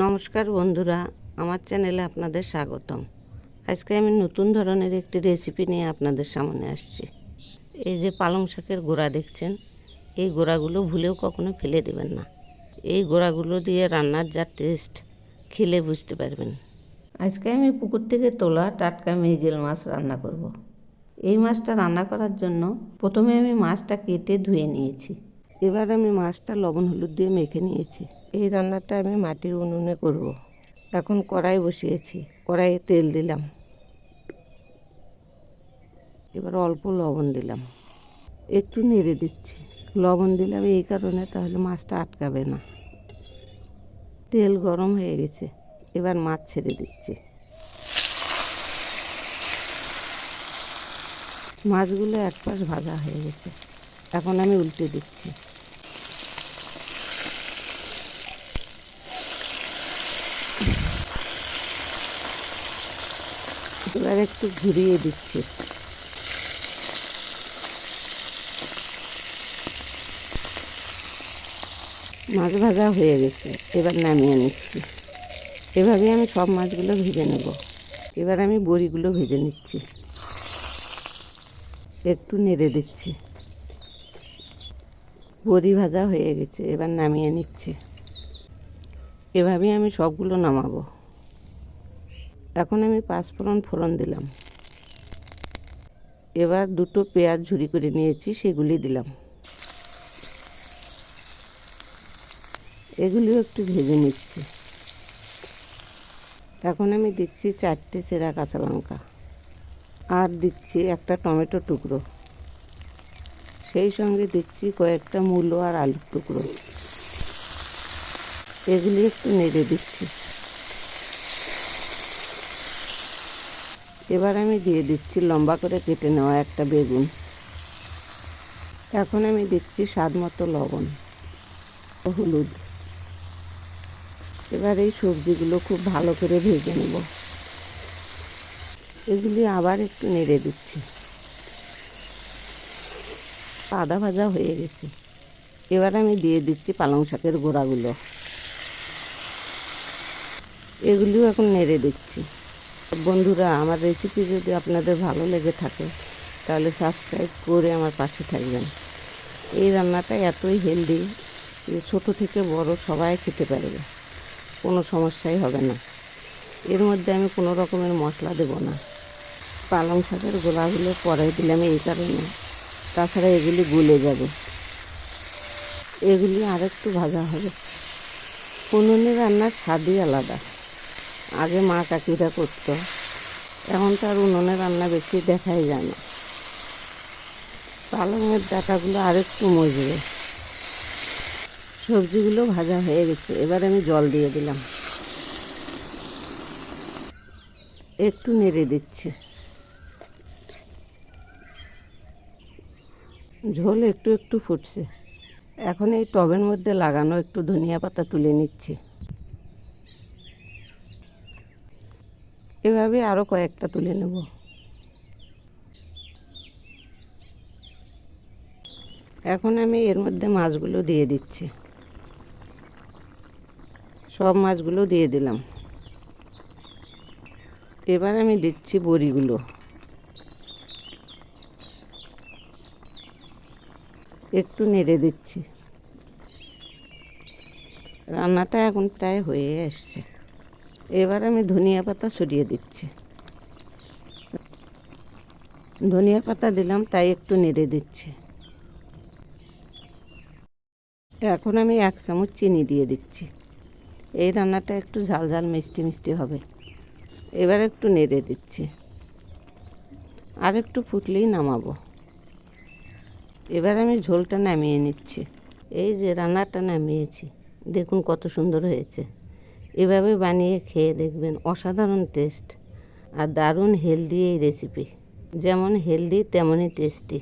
নমস্কার বন্ধুরা, আমার চ্যানেলে আপনাদের স্বাগতম। আজকে আমি নতুন ধরনের একটি রেসিপি নিয়ে আপনাদের সামনে আসছি। এই যে পালং শাকের গোড়া দেখছেন, এই গোড়াগুলো ভুলেও কখনো ফেলে দেবেন না। এই গোড়াগুলো দিয়ে রান্নার যা টেস্ট খেলে বুঝতে পারবেন। আজকে আমি পুকুর থেকে তোলা টাটকা মৃগেল মাছ রান্না করব। এই মাছটা রান্না করার জন্য প্রথমে আমি মাছটা কেটে ধুয়ে নিয়েছি। এবার আমি মাছটা লবণ হলুদ দিয়ে মেখে নিয়েছি। এই রান্নাটা আমি মাটির উনুনে করব। এখন কড়াই বসিয়েছি। কড়াইয়ে তেল দিলাম। এবার অল্প লবণ দিলাম। একটু নেড়ে দিচ্ছি। লবণ দিলাম এই কারণে তাহলে মাছটা আটকাবে না। তেল গরম হয়ে গেছে। এবার মাছ ছেড়ে দিচ্ছি। মাছগুলো এক পাশ ভাজা হয়ে গেছে। এখন আমি উল্টে দিচ্ছি। এবার একটু ঘুরিয়ে দিচ্ছি। মাছ ভাজা হয়ে গেছে, এবার নামিয়ে নিচ্ছি। এভাবে আমি সব মাছগুলো ভেজে নেব। এবার আমি বড়িগুলো ভেজে নিচ্ছি। একটু নেড়ে দিচ্ছি। বড়ি ভাজা হয়ে গেছে, এবার নামিয়ে নিচ্ছি। এভাবে আমি সবগুলো নামাবো। এখন আমি পাঁচফোড়ন ফোড়ন দিলাম। এবার দুটো পেঁয়াজ ঝুরি করে নিয়েছি, সেগুলি দিলাম। এগুলিও একটু ভেজে নিচ্ছি। এখন আমি দিচ্ছি চারটে চেরা কাঁচা লঙ্কা। আর দিচ্ছি একটা টমেটো টুকরো। সেই সঙ্গে দিচ্ছি কয়েকটা মূলো আর আলুর টুকরো। এগুলি একটু নেড়ে দিচ্ছি। এবার আমি দিয়ে দিচ্ছি লম্বা করে কেটে নেওয়া একটা বেগুন। এখন আমি দিচ্ছি স্বাদ মতো লবণ হলুদ। এবার এই সবজিগুলো খুব ভালো করে ভেজে নেব। এগুলি আবার একটু নেড়ে দিচ্ছি। আদা ভাজা হয়ে গেছে। এবার আমি দিয়ে দিচ্ছি পালং শাকের গোড়াগুলো। এগুলিও এখন নেড়ে দিচ্ছি। বন্ধুরা, আমার রেসিপি যদি আপনাদের ভালো লেগে থাকে, তাহলে সাবস্ক্রাইব করে আমার পাশে থাকবেন। এই রান্নাটা এতই হেলদি যে ছোটো থেকে বড় সবাই খেতে পারবে, কোনো সমস্যাই হবে না। এর মধ্যে আমি কোনো রকমের মশলা দেব না। পালং শাকের গোলাগুলো পরে দিলাম এই কারণে, তাছাড়া এগুলি গলে যাবে। এগুলি আরেকটু ভাজা হবে। উনুনে রান্নার স্বাদই আলাদা। আগে মা কাকিরা করতো। এখন তো আর উনুনে রান্না বেশি দেখাই যায় না। পালংয়ের ডাটাগুলো আরেকটু মজবে সবজিগুলো ভাজা হয়ে গেছে, এবার আমি জল দিয়ে দিলাম। একটু নেড়ে দিচ্ছে। ঝোল একটু একটু ফুটছে। এখন এই টবের মধ্যে লাগানো একটু ধনিয়া পাতা তুলে নিচ্ছি। এভাবে আরও কয়েকটা তুলে নেব। এখন আমি এর মধ্যে মাছগুলো দিয়ে দিচ্ছি। সব মাছগুলো দিয়ে দিলাম। এবার আমি দিচ্ছি বড়িগুলো। একটু নেড়ে দিচ্ছি। রান্নাটা এখন প্রায় হয়ে আসছে এবার আমি ধনিয়া পাতা সরিয়ে দিচ্ছি। ধনিয়া পাতা দিলাম, তাই একটু নেড়ে দিচ্ছি। এখন আমি এক চামচ চিনি দিয়ে দিচ্ছি। এই রান্নাটা একটু ঝাল ঝাল, মিষ্টি মিষ্টি হবে। এবার একটু নেড়ে দিচ্ছি। আর একটু ফুটলেই নামাবো। এবার আমি ঝোলটা নামিয়ে নিচ্ছি। এই যে রান্নাটা নামিয়েছি, দেখুন কত সুন্দর হয়েছে। এভাবে বানিয়ে খেয়ে দেখবেন অসাধারণ টেস্ট আর দারুণ হেলদি এই রেসিপি যেমন হেলদি, তেমনই টেস্টি